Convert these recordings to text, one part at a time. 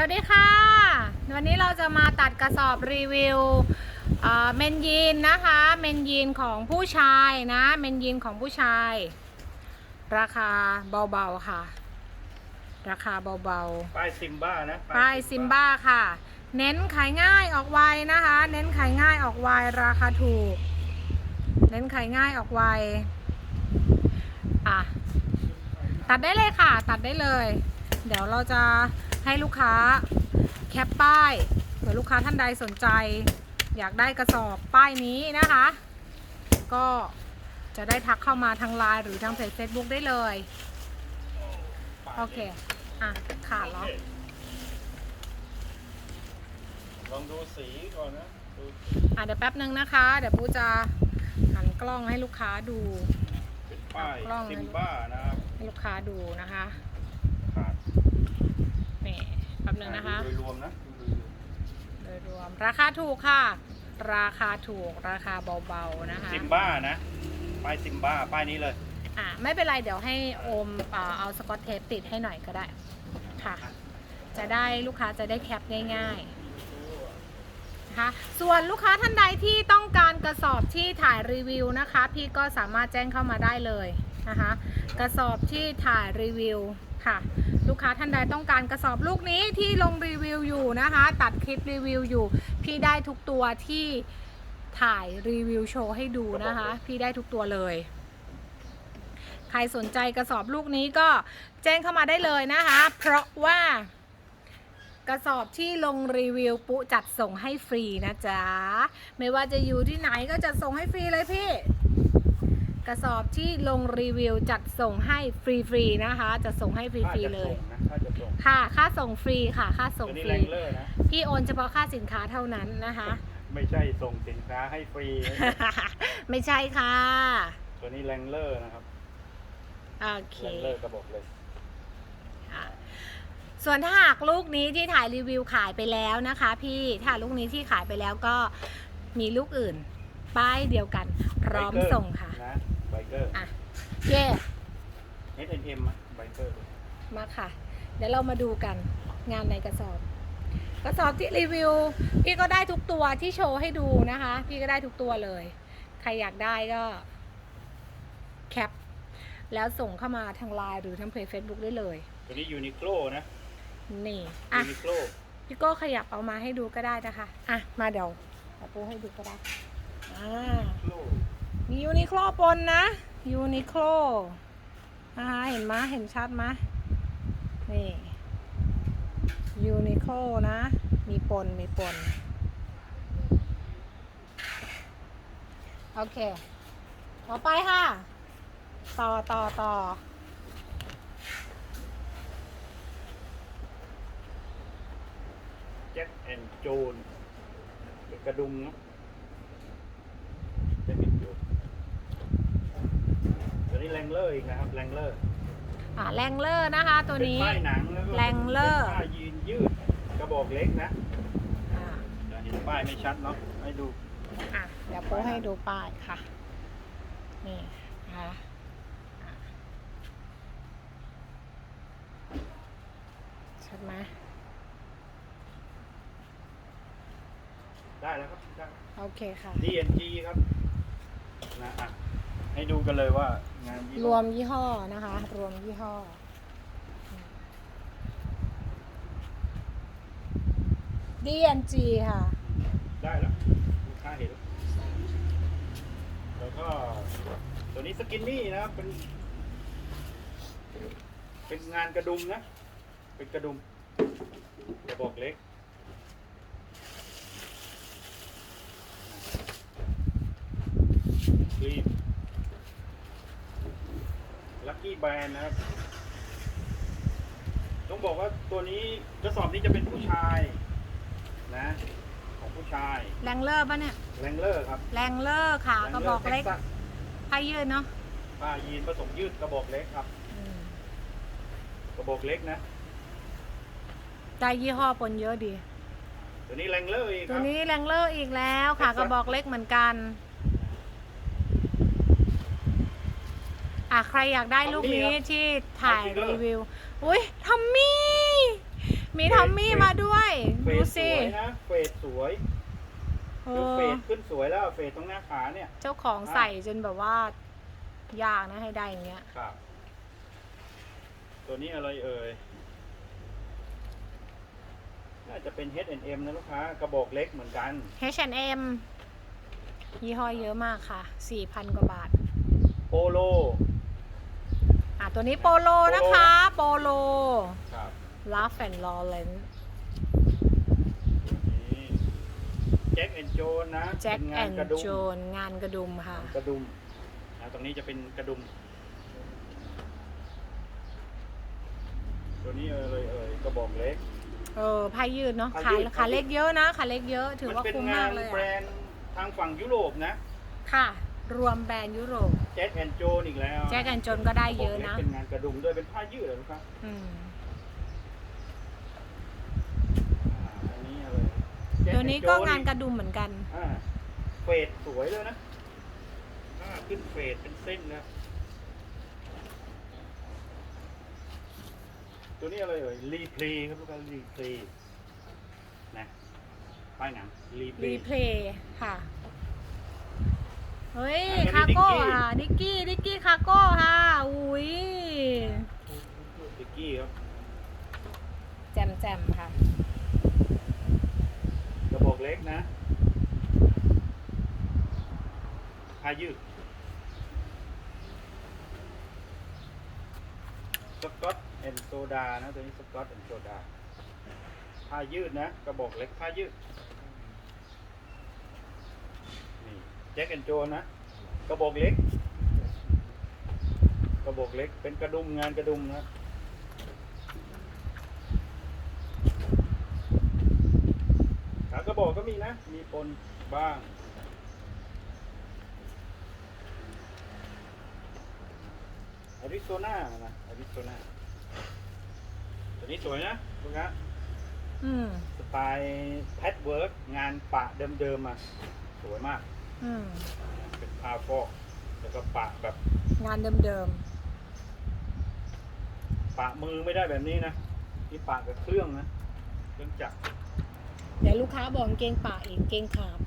สวัสดีค่ะ วันนี้เราจะมาตัดกระสอบรีวิวเอ่อเมนยีนนะคะเมนยีนของผู้ชายนะเมนยีนของผู้ชาย ราคาเบาๆค่ะ ราคาเบาป้ายซิมบ้านะๆป้ายซิมบ้าค่ะ เน้นขายง่ายออกไวนะคะ เน้นขายง่ายออกไวราคาถูก เน้นขายง่ายออกไวอะตัดได้เลยค่ะ ตัดได้เลย เดี๋ยวเราจะ ให้ลูกค้าแคปป้ายเผื่อลูกค้าท่านใดสนใจ อยากได้กระสอบป้ายนี้นะคะ ก็จะได้ทักเข้ามาทางไลน์หรือทางเพจ Facebook ได้เลย โอเค อะ ขาดแล้วลองดูสีก่อนนะดูอะ เดี๋ยวแป๊บนึงนะคะ เดี๋ยวปูจะหันกล้องให้ลูกค้าดู เป็นป้ายกล้องเลยซิมบ้านะครับ ให้ลูกค้าดูนะคะขาดนี่แป๊บนึงนะคะ โดยรวมนะดูโดยรวมโดยรวม ราคาถูกค่ะ ราคาถูกราคาเบาๆนะคะซิมบ้านะ ป้ายซิมบ้า ป้ายนี้เลย อะไม่เป็นไรเดี๋ยวให้โอมเอ่อเอาสกอตเทปติดให้หน่อยก็ได้ค่ะ จะได้ลูกค้าจะได้แคปง่ายๆนะคะส่วนลูกค้าท่านใดที่ต้องการกระสอบที่ถ่ายรีวิวนะคะ พี่ก็สามารถแจ้งเข้ามาได้เลยนะคะ กระสอบที่ถ่ายรีวิว ค่ะ ลูกค้าท่านใดต้องการกระสอบลูกนี้ที่ลงรีวิวอยู่นะคะ ตัดคลิปรีวิวอยู่ พี่ได้ทุกตัวที่ถ่ายรีวิวโชว์ให้ดูนะคะ พี่ได้ทุกตัวเลย ใครสนใจกระสอบลูกนี้ก็แจ้งเข้ามาได้เลยนะคะ เพราะว่ากระสอบที่ลงรีวิวปุจัดส่งให้ฟรีนะจ๊ะ ไม่ว่าจะอยู่ที่ไหนก็จะส่งให้ฟรีเลยพี่ กระสอบที่ลงรีวิวจัดส่งให้ฟรีๆนะคะจะส่งให้ฟรีๆเลยถ้าจะส่งนะค่ะค่าส่งฟรีค่ะ ค่าถ้าส่จะงส่งฟตัวนี้รีแรงเลอร์นะ พี่โอนเฉพาะค่าสินค้าเท่านั้นนะคะ ไม่ใช่ส่งสินค้าให้ฟรีนะไม่ใช่ค่ะตัวนี้แรงเลอร์นะครับโอเค แรงเลอร์กระบอกเลย ค่ะส่วนถ้าหากลูกนี้ที่ถ่ายรีวิวขายไปแล้วนะคะ พี่ถ้าลูกนี้ที่ขายไปแล้วก็มีลูกอื่น ป้ายเดียวกัน พร้อมไบเกอส่งค่ะนะไบ เกอร์อะเย่ H&M อะไบเกอร์มาค่ะ เดี๋ยวเรามาดูกันงานในกระสอบ กระสอบที่รีวิว พี่ก็ได้ทุกตัวที่โชว์ให้ดูนะคะ พี่ก็ได้ทุกตัวเลย ใครอยากได้ก็แคป แล้วส่งเข้ามาทางไลน์หรือทางเพจ Facebook ได้เลย ตัวนี้ยูนิโคลนะนี่อะยูนิโคลพี่โก้ขยับเอามาให้ดูก็ได้นะคะ อะ มาเดี๋ยวเอาปูให้ดูก็ได้อ่า โคล มียูนิโคลปนนะยูนิโคลนะคะเห็นไหมเห็นชัดไหมนี่ยูนิโคลนะ มีปน มีปน โอเค ต่อไปค่ะ ต่อต่อต่อแจ็คแอนด์โจนเป็นกระดุมเนาะแจ็คแอนด์โจน ตัวนี้แรงเลอร์อีกนะครับแรงเลอร์อ่าแรงเลอร์นะคะ ตัวนี้ เป็นป้ายหนังแล้วก็แรงเลอร์ ป็นป้ายยืนยืดกระบอกเล็กนะอ่าเดี๋ยวเห็นป้ายไม่ชัดเนาะให้ดูอะเดี๋ยวโป้ให้ดูป้ายค่ะ นี่นะคะอะชัดไหมได้แล้วครับได้ โอเคค่ะ DNG ครับนะอะ ให้ดูกันเลยว่างานยี่ห้อรวมยี่ห้อนะคะ รวมยี่ห้อ DNG ค่ะ ได้แล้วลูกค้าเห็น แล้วก็ตัวนี้สกินนี่นะครับเป็น เป็นงานกระดุมนะ เป็นกระดุมกระบอกเล็ก รีบ ลัคกี้แบรนด์นะครับ ต้องบอกว่าตัวนี้กระสอบนี้จะเป็นผู้ชาย นะ ของผู้ชายแรงเลอร์ปะเนี่ย แรงเลอร์ครับแรงเลอร์ค่ะกระบอกเล็กแรงผ้ายืดเนาะผ้ายีนผสมยืดกระบอกเล็กครับ อืมกระบอกเล็กนะ ได้ยี่ห้อปนเยอะดี ตัวนี้แรงเลอร์อีกคตัวรับ นี้แรงเลอร์อีกแล้วค่ะกระบอกเล็กเหมือนกัน อะใครอยากได้ลูกนี้ที่ถ่ายรีวิว อุ้ยทอมมี่ มีทอมมี่มาด้วย เฟดูดสสิวยนะ เฟดสวยเอคืออเฟดขึ้นสวยแล้วเฟดตรงหน้าขาเนี่ยเจ้าของใส่จนแบบว่า ยากนะให้ได้อย่างเงี้ย ครับ ตัวนี้อะไรเอ่ย น่าจะเป็น H&M นะลูกค้ากระบอกเล็กเหมือนกัน H&M ยี่ห้อเยอะมากค่ะ 4,000 กว่าบาท โปโลอะ ตัวนี้โปโลนะคะ โปโลครับลาฟแอนลอเรนนี่แจ็คแอนโจนนะแจ็คเป็นแองานนกระดุมโจนงานกระดุมค่ะ กระดุมนะตรงนี้จะเป็นกระดุม ตัวนี้เอ่ยเอ่ยกระบอกเล็ก เออผ้ายืดเนาะผ้าขายืด ขาเล็กเยอะนะขาเล็กเยอะ ถือมันว่าเป็นคุ้มงามานกเลยแบรอะนด์ทางฝั่งยุโรปนะ ค่ะ รวมแบรนด์ยุโรปแจ็คแอนโจนอีกแล้วแจ็คแอนโจนก็ได้เยอะนะกรบกล็กเป็นงานกระดุมด้วยเป็นผ้ายืดเหรอครับอืมอ่าอันนี้อะไร Jack ตัวนี้ and ก็ Jones งานกระดุมเหมือนกัน อ่าเฟดสวยเลยนะอ่าขึ้นเฟดเป็นเส้นนะตัวนี้อะไรเอ่ยรีเพลย์ครับลูกค้ารีเพลย์นะป้ายหนังรีเพลรีย์เพลย์ค่ะ เฮ้ยอันนี้คาโก้ดิกกี้ค่ะดิกกี้ดิกกี้ คาโก้ค่ะ อุ้ยดิกกี้ครับแจมแจมค่ะ กระบอกเล็กนะผ้ายืดสกอตแอนโซดานะ ตัวนี้สกอตแอนโซดาผ้ายืดนะ กระบอกเล็กผ้ายืดนี่แจ็คแอนโจนนะ กระบอกเล็ก กระบอกเล็ก เป็นกระดุมงานกระดุมนะขากระบอกก็มีนะ มีปนบ้างอาริโซนานะอาริโซนาตัวนี้สวยนะลูกค้าอืมสไตล์แพทเวิร์กงานปะเดิมๆอะสวยมาก อืมเป็นผ้าฟอกแล้วก็ปะแบบงานเดิมปะมือไม่ได้แบบนี้นะนี่ปะกับเครื่องนะเครื่องจักรๆเดี๋ยวลูกค้าบอกกางเกงป่าอีกเกงขาบ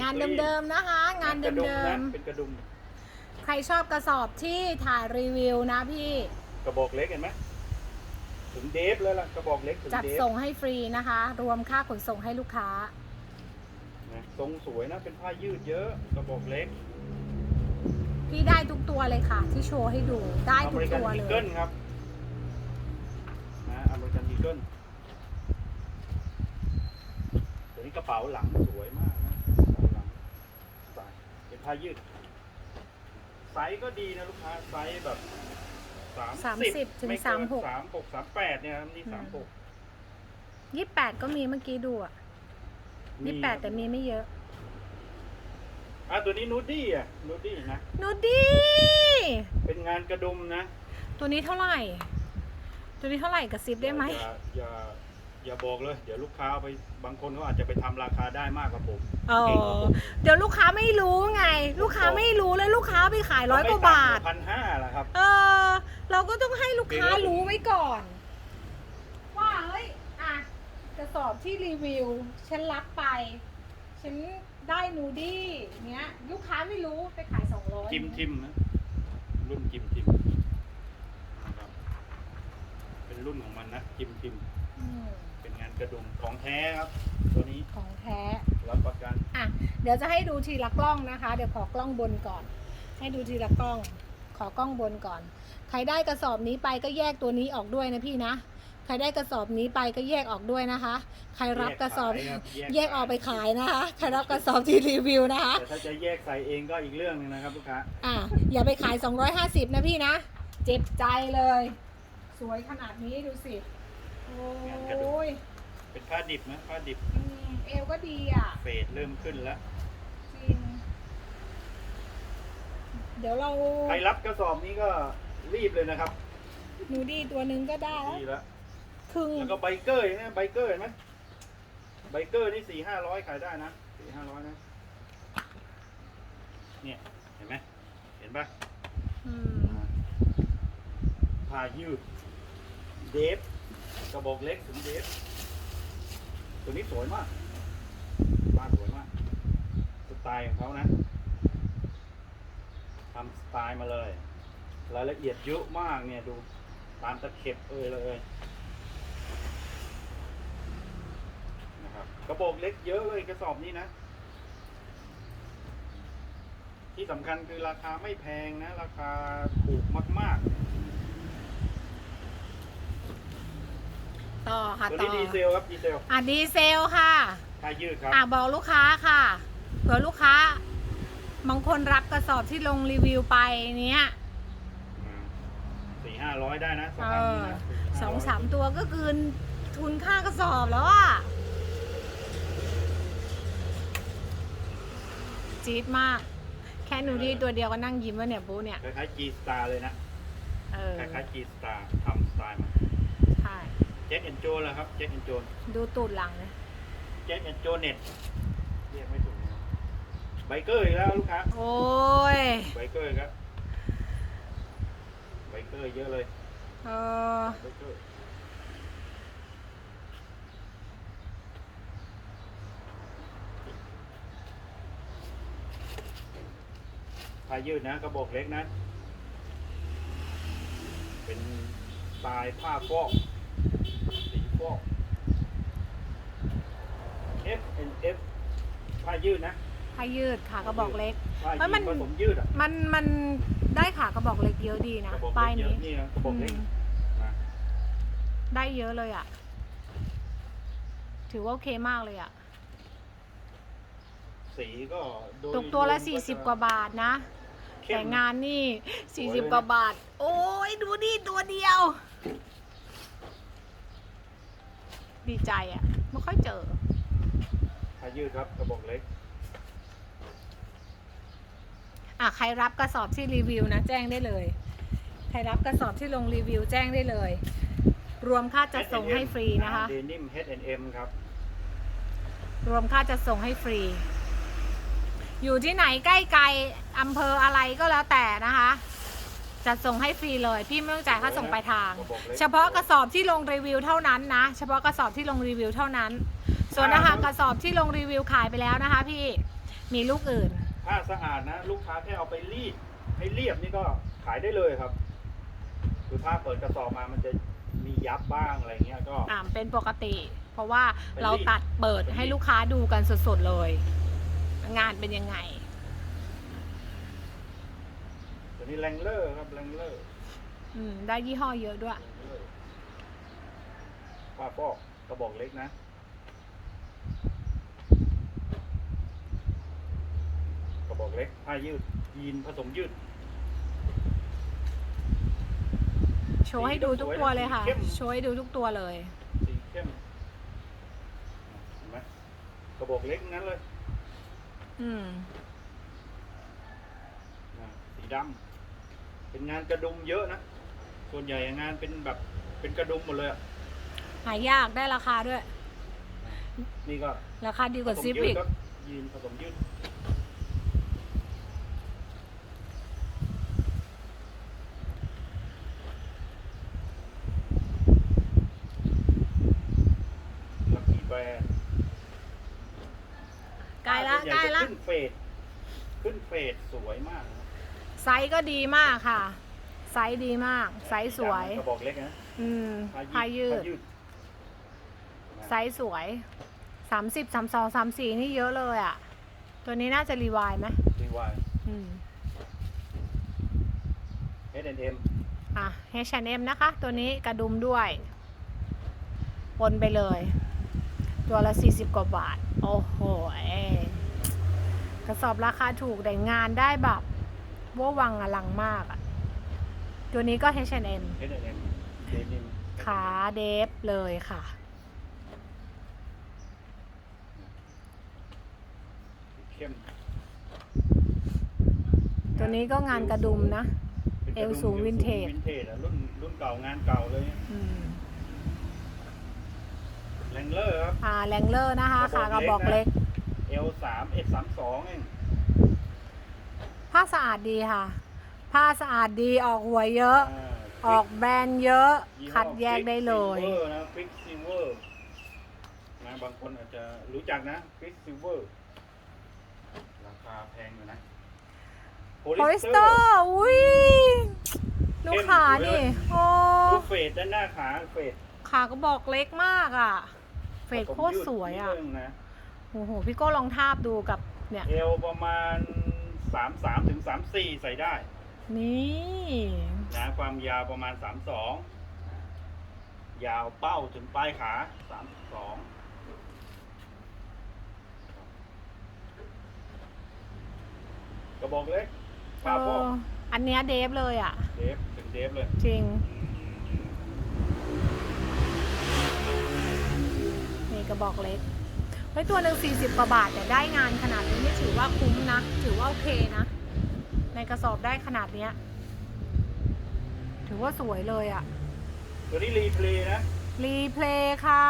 งานเดิมๆนะคะ งานกระดุเดินะมเป็นกระดุมๆ ใครชอบกระสอบที่ถ่ายรีวิวนะพี่ กระบอกเล็กเห็นไหมถึงเดฟแล้วล่ะกระบอกเล็กถึงจัดเดฟส่งให้ฟรีนะคะ รวมค่าขนส่งให้ลูกค้านะ ทรงสวยนะ เป็นผ้ายืดเยอะกระบอกเล็กพี่ได้ทุกตัวเลยค่ะ ที่โชว์ให้ดูได้อทุเมกริกันตัวอีเลเกิยลครับนะอเมริกันอีเกิลตัวนี้กระเป๋าหลังสวยมากนะกระเป๋าหลังใส่เป็นผ้ายืด ไซส์ก็ดีนะลูกค้าไซส์แบบสาม30ถึงไเกินสามหกสามหกสามแปดเนี่ยครับนี่สามหกยี่แปดก็มีเมื่อกี้ดูอะ ยี่แปดแต่มีไม่เยอะอะตัวนี้นูดดี้อะนูดดี้นะ นูดี้ เป็นงานกระดุมนะ ตัวนี้เท่าไหร่ ตัวนี้เท่าไหร่กระซิบได้ไหม อย่า อย่าอย่าบอกเลย เดี๋ยวลูกค้าเอาไป บางคนเขาอาจจะไปทำราคาได้มากกว่าผมเออเดี๋ยวลูกค้าไม่รู้ไง ลูกค้าไม่รู้แล้วลูกค้าไปขายร้อยกว่าบาทพันห้าแหละครับ เออ เราก็ต้องให้ลูกค้ารู้ไว้ก่อนว่าเฮ้ยอะ กระสอบที่รีวิว ฉันรับไป ฉันได้นูดี้เนี้ย ลูกค้าไม่รู้ไปขายสองร้อยจิมทิมนะรุ่นจิมทิมนะครับเป็นรุ่นของมันนะจิมทิม เป็นงานกระดุมของแท้ครับ ตัวนี้ของแท้รับประกันอะเดี๋ยวจะให้ดูทีละกล้องนะคะ เดี๋ยวขอกล้องบนก่อน ให้ดูทีละกล้อง ขอกล้องบนก่อน ใครได้กระสอบนี้ไปก็แยกตัวนี้ออกด้วยนะพี่นะใค รได้กระสอบนี้ไปก็แยกออกด้วยนะคะ ใครรับกระสอบแยกขายครับแยก แยกออกไปขายนะคะ ใครรับกระสอบที่รีวิวนะคะ แต่ถ้าจะแยกใส่เองก็อีกเรื่องหนึงนะครับลูกค้าอะอย่าไปขาย 250 นะพี่นะ เจ็บใจเลย สวยขนาดนี้ดูสิ โอ้ยเป็นผ้าดิบนะผ้าดิบอืมเอวก็ดีอะ เฟดเริ่มขึ้นแล้วจริง เดี๋ยวเราใครรับกระสอบนี้ก็รีบเลยนะครับหนูดีตัวหนึ่งก็ได้แล้วดีแล้ว ครึ่งแล้วก็ไบเกอร์นะไบเกอร์เห็นไหมไบเกอร์นี่สี่ห้าร้อยขายได้นะสี่ห้าร้อยนะ เนี่ย เห็นไหมเห็นปะอืมผ้ายืด เดฟกระบอกเล็กถึงเดฟตัวนี้สวยมากบ้านสวยมาก สไตล์ของเขานะทำสไตล์มาเลย รายละเอียดเยอะมากเนี่ยดูตามตะเข็บเอ่ยเลยนะ ครับ กระบอกเล็กเยอะเลยกระสอบนี้นะ ที่สำคัญคือราคาไม่แพงนะ ราคาถูกมาก ต่อค่ะๆตัวต่นี้อดีเซลครับดีเซลอะดีเซลค่ะ ถ้ายืดครับ อะบอกลูกค้าค่ะเผื่อลูกค้า บางคนรับกระสอบที่ลงรีวิวไปเนี้ย สี่ห้าร้อยได้นะสเอภาพอนี้นะสอง400สามตัวก็คืนทุนค่ากระสอบแล้วอะ จี๊ดมาก แค่หนูดีตัวเดียวก็นั่งยิ้มแล้วเนี่ยบูเนี่ย คล้ายๆ G Star เลยนะ เออ คล้ายๆ G Star ทำสไตล์มาใช่เจ็ตแอนโจนแล้วครับเจ็ตแอนโจนดูตูดหลังเลยเจ็ตแอนโจเน็ตเรียกไม่ถูกนะไบเกอร์อีกแล้วลูกค้า โอ้ย ไบเกอร์อีกครับไบเกอร์เยอะเลยเออ ไบเกอร์ ผ้ายืดนะกระบอกเล็กนะ เป็นสไตล์ผ้าฟอกสีฟอก F N F ผ้ายืดนะ ผ้ายืดขากระบอกเล็ก ผ้าเฮ้ยืยมันดผสมยืดอะมันมันได้ขากระบอกเล็กเยอะดีกนะระบอกป้ายเล็กเยนี้อะนี่นะกระบอกเล็กอืมนะได้เยอะเลยอะ ถือว่าโอเคมากเลยอะ สีก็โดยตกตัวละรมสี่สิบจะกว่าบาทนะเข้ม แต่งานนี่สสี่วยสิบเลยนะกว่าบาท โอ้ยดูดิตัวเดียว ดีใจอะ ไม่ค่อยเจอผ้ายืดครับกระบอกเล็ก อะใครรับกระสอบที่รีวิวนะแจ้งได้เลย ใครรับกระสอบที่ลงรีวิวแจ้งได้เลย รวมค่าจัดส่งให้ฟรีนะคะเดนิม H&M ครับ รวมค่าจัดส่งให้ฟรี อยู่ที่ไหนใกล้ไกลอำเภออะไรก็แล้วแต่นะคะ จัดส่งให้ฟรีเลย พี่ไม่ต้องจ่ายค่าส่งปลายทางกระบอกเล็กเฉพาะกระสอบที่ลงรีวิวเท่านั้นนะ เฉพาะกระสอบที่ลงรีวิวเท่านั้น ส่วนอาหารกระสอบที่ลงรีวิวขายไปแล้วนะคะ พี่มีลูกอื่นผ้าสะอาดนะ ลูกค้าแค่เอาไปรีดให้เรียบนี่ก็ขายได้เลยครับคือผ้าเปิดกระสอบมามันจะมียับบ้างอะไรเงี้ยก็อ่าเป็นปกติ เพราะว่าไปรีดเราตัดเปิดให้ลูกค้าดูกันสดๆเลย งานเป็นยังไง ตัวนี้แรงเลอร์ครับแรงเลอร์อืม ได้ยี่ห้อเยอะด้วยผ้าฟอกกระบอกเล็กนะ กระบอกเล็กผ้ายืดยีนผสมยืด โชว์ให้ดูทุกตัวเลยค่ะเข้มโชว์ให้ดูทุกตัวเลย สีเข้มเห็นไหมกระบอกเล็กนั้นเลย อืมนะสีดำเป็นงานกระดุมเยอะนะ ส่วนใหญ่งานเป็นแบบเป็นกระดุมหมดเลยอะหายากได้ราคาด้วย นี่ก็ราคาดีกว่าผสมซิปยือีดกครับยีนผสมยืด ลักกี้แบรนด์ใกล้ละส่วนใกล้ ญ่จะละขึ้นเฟสขึ้นเฟสสวยมากนะครับไซส์ก็ดีมากค่ะ ไซส์ดีมาก ไซส์สวย กระบอกเล็กนะอืมผ้ายืดผ้ายืด ไซส์สวยสามสิบสามสองสามสี่นี่เยอะเลยอะ ตัวนี้น่าจะรีวายไหมรีวายอืม H&M อะ H&M นะคะ ตัวนี้กระดุมด้วยปนไปเลย ตัวละ 40 กว่าบาท โอ้โหเอ้ยก ระสอบราคาถูกแต่งานได้แบบว่าวังอลังมากอะตัวนี้ก็ H&M H&M Denim ขาเดฟเลยค่ะ เข้มตัวนี้ก็งานกระดุมนะ ป็นกระเอวสูงวินเทจ วินเทจอะรุ่นรุ่นเก่างานเก่าเลยอืมแรงเลอร์ครับ อ่าแรงเลอร์นะคะขากระบอกเล็ก เอลสามเอสามสองเองผ้าสะอาดดีค่ะ ผ้าสะอาดดีออกหัวเยอะอ่าออกแบรนด์เยอะยี่ห้อคัดแยกได้เลย Quicksilver นะ Quicksilver นะบางคนอาจจะรู้จักนะ Quicksilver ราคาแพงอยู่นะโพลิสเตอร์อุ้ยดูขาดิโอ้ดูเฟดด้านหน้าขาเฟดขาก็บอกเล็กมากอะ เฟดโคตรสวยอะนิดนึงนะ โอ้โหพี่โก้ลองทาบดูกับเนี่ย เอวประมาณ33ถึง34ใส่ได้นี่นะความยาวประมาณ32ยาวเป้าถึงปลายขา32กระบอกเล็กเอป้าพ่อออันเนี้ยเดฟเลยอะ เดฟถึงเดฟเลย จริง นี่กระบอกเล็ก เฮ้ยตัวหนึ่ง40 กว่าบาท แต่ได้งานขนาดนี้นี่ถือว่าคุ้มนะ ถือว่าโอเคนะ ในกระสอบได้ขนาดเนี้ย ถือว่าสวยเลยอะ ตัวนี้รีเพลย์นะ รีเพลย์ค่ะ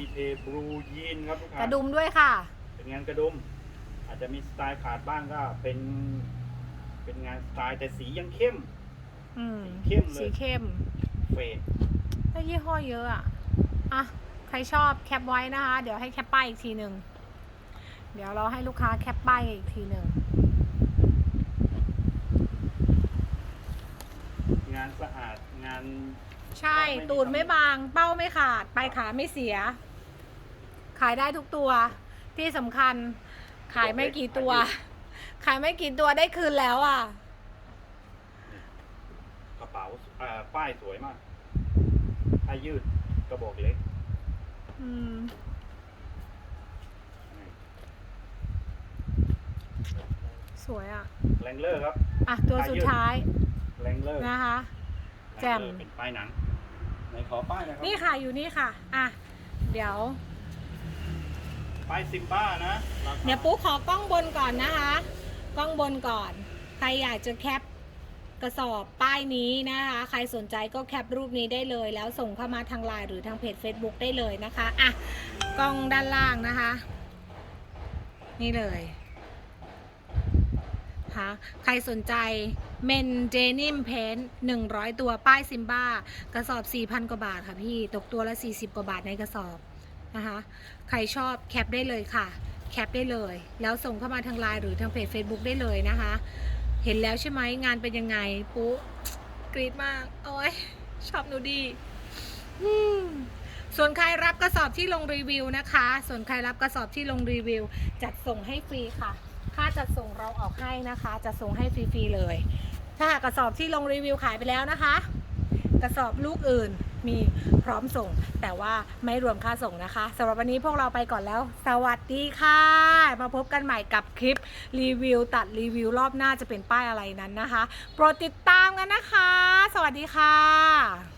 รีเพลย์บลูยีนครับลูกค้ากระดุมด้วยค่ะ เป็นงานกระดุม อาจจะมีสไตล์ขาดบ้างก็เป็น เป็นงานสไตล์แต่สียังเข้มอืมเข้มเลย สีเข้ม เฟดได้ยี่ห้อเยอะอะ อะ ใครชอบแคปไว้นะคะ เดี๋ยวให้แคปป้ายอีกทีหนึ่งเดี๋ยวเราให้ลูกค้าแคปป้ายอีกทีหนึ่งงานสะอาดงานใช่ตูดไม่บาง เป้าไม่ขาดปลายขาไม่เสีย ขายได้ทุกตัวที่สำคัญ ขายไม่กี่ตัว ขายไม่กี่ตัวได้คืนแล้วอะกระเป๋าอ่าป้ายสวยมากผ้ายืดกระบอกเล็ก อืมสวยอะ แรงเลอร์ครับ อะ ตัวสุดท้ายแรงเลอร์นะคะ แจ่มเป็นป้ายหนังไหนขอป้ายหนะครับนี่ค่ะอยู่นี่ค่ะ อะ เดี๋ยว ป้ายซิมบ้านะราคาเดี๋ยวปุ๊ขอกล้องบนก่อนนะคะ กล้องบนก่อน ใครอยากจะแคป กระสอบป้ายนี้นะคะ ใครสนใจก็แคปรูปนี้ได้เลย แล้วส่งเข้ามาทางไลน์หรือทางเพจ Facebook ได้เลยนะคะอะกล้องด้านล่างนะคะ นี่เลยค่ะใครสนใจเมนเจนิมเพน100ตัวป้ายซิมบ้ากระสอบ4,000กว่าบาทค่ะพี่ ตกตัวละ40กว่าบาทในกระสอบนะคะ ใครชอบแคปได้เลยค่ะ แคปได้เลย แล้วส่งเข้ามาทางไลน์หรือทางเพจ Facebook ได้เลยนะคะ เห็นแล้วใช่ไหมงานเป็นยังไงปุ๊กรีดมากโอ้ยชอบหนูดีส่วนใครรับกระสอบที่ลงรีวิวนะคะ ส่วนใครรับกระสอบที่ลงรีวิว จัดส่งให้ฟรีค่ะ ค่าจัดส่งเราออกให้นะคะจะส่งให้ฟรีๆเลย ถ้าหากกระสอบที่ลงรีวิวขายไปแล้วนะคะ กระสอบลูกอื่น มีพร้อมส่ง แต่ว่าไม่รวมค่าส่งนะคะสำหรับวันนี้พวกเราไปก่อนแล้ว สวัสดีค่ะ มาพบกันใหม่กับคลิปรีวิว ตัดรีวิวรอบหน้าจะเป็นป้ายอะไรนั้นนะคะ โปรดติดตามกันนะคะ สวัสดีค่ะ